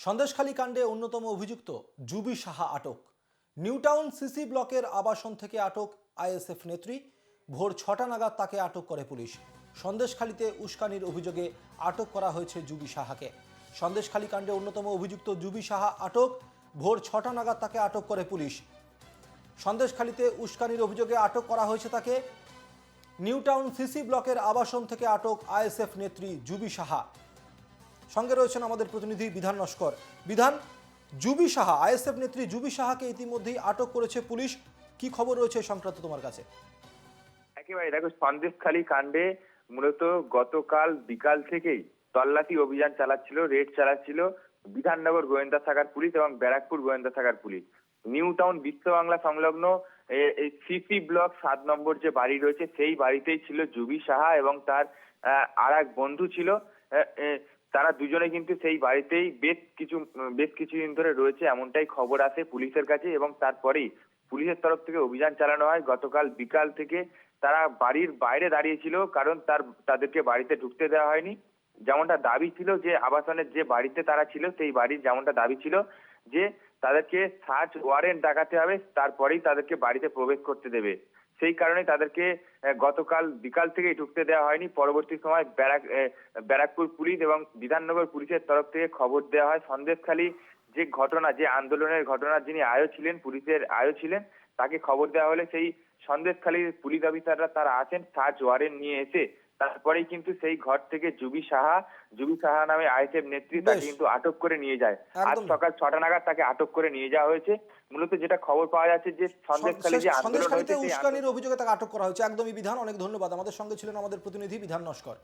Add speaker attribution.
Speaker 1: সন্দেশখালী কাণ্ডে অন্যতম অভিযুক্ত জুবি সাহা আটক। নিউটাউন সিসি ব্লকের আবাসন থেকে আটক আইএসএফ নেত্রী। ভোর ছটা নাগাদ তাকে আটক করে পুলিশ। সন্দেশখালীতে উস্কানির অভিযোগে আটক করা হয়েছে জুবি সাহাকে। সন্দেশখালী কাণ্ডে অন্যতম অভিযুক্ত জুবি সাহা আটক। ভোর ছটা নাগাদ তাকে আটক করে পুলিশ। সন্দেশখালীতে উস্কানির অভিযোগে আটক করা হয়েছে তাকে। নিউটাউন সিসি ব্লকের আবাসন থেকে আটক আইএসএফ নেত্রী জুবি সাহা। সঙ্গে রয়েছেন আমাদের প্রতিনিধি বিধান নস্কর। বিধান, জুবি সাহা, আইএসএফ নেত্রী জুবি সাহাকে ইতিমধ্যেই আটক করেছে পুলিশ। কি খবর রয়েছে সংক্রান্ত তোমার কাছে?
Speaker 2: একেবারে দেখো, সন্দেশখালী কাণ্ডে মূলত গতকাল বিকাল থেকেই তল্লাশি অভিযান চালাচ্ছিল, রেড চালাচ্ছিল বিধাননগর গোয়েন্দা শাখার পুলিশ এবং ব্যারাকপুর গোয়েন্দা শাখার পুলিশ। নিউ টাউন বিশ্ব বাংলা সংলগ্ন এই সিসি ব্লক সাত নম্বর যে বাড়ি রয়েছে, সেই বাড়িতেই ছিল জুবি সাহা এবং তার আর এক বন্ধু ছিল তারা দুজনে কিন্তু সেই বাড়িতেই বেশ কিছু বেশ কিছুদিন ধরে রয়েছে, এমনটাই খবর আসে পুলিশের কাছে এবং তারপরেই পুলিশের তরফ থেকে অভিযান চালানো হয়। গতকাল বিকাল থেকে তারা বাড়ির বাইরে দাঁড়িয়েছিল কারণ তার, তাদেরকে বাড়িতে ঢুকতে দেওয়া হয়নি। যেমনটা দাবি ছিল যে আবাসনের যে বাড়িতে তারা ছিল, সেই বাড়ির যেমনটা দাবি ছিল যে তাদেরকে সার্চ ওয়ারেন্ট দেখাতে হবে, তারপরেই তাদেরকে বাড়িতে প্রবেশ করতে দেবে। সেই কারণে তাদেরকে গতকাল বিকাল থেকেই ঢুকতে দেওয়া হয়নি। পরবর্তী সময় ব্যারাক ব্যারাকপুর পুলিশ এবং বিধাননগর পুলিশের তরফ থেকে খবর দেওয়া হয়। সন্দেশখালী যে ঘটনা, যে আন্দোলনের ঘটনার যিনি আয়ো ছিলেন, পুলিশের আয়ো ছিলেন, তাকে খবর দেওয়া হলে সেই সন্দেশখালীর পুলিশ অফিসাররা তারা আছেন। সার্চ ওয়ারেন্ট নিয়ে এসে তারপরেই কিন্তু সেই ঘর থেকে জুবি সাহা জুবি সাহা নামে আইএসএফ নেত্রী তাকে কিন্তু আটক করে নিয়ে যায়। আজ সকাল ছটা নাগাদ তাকে আটক করে নিয়ে যাওয়া হয়েছে। মূলত যেটা খবর পাওয়া যাচ্ছে যে সন্দেশখালী যে আন্দোলন হয়েছে
Speaker 1: উস্কানির অভিযোগে তাকে আটক করা হয়েছে। একদমই বিধান। অনেক ধন্যবাদ। আমাদের সঙ্গে ছিলেন আমাদের প্রতিনিধি বিধান নস্কর।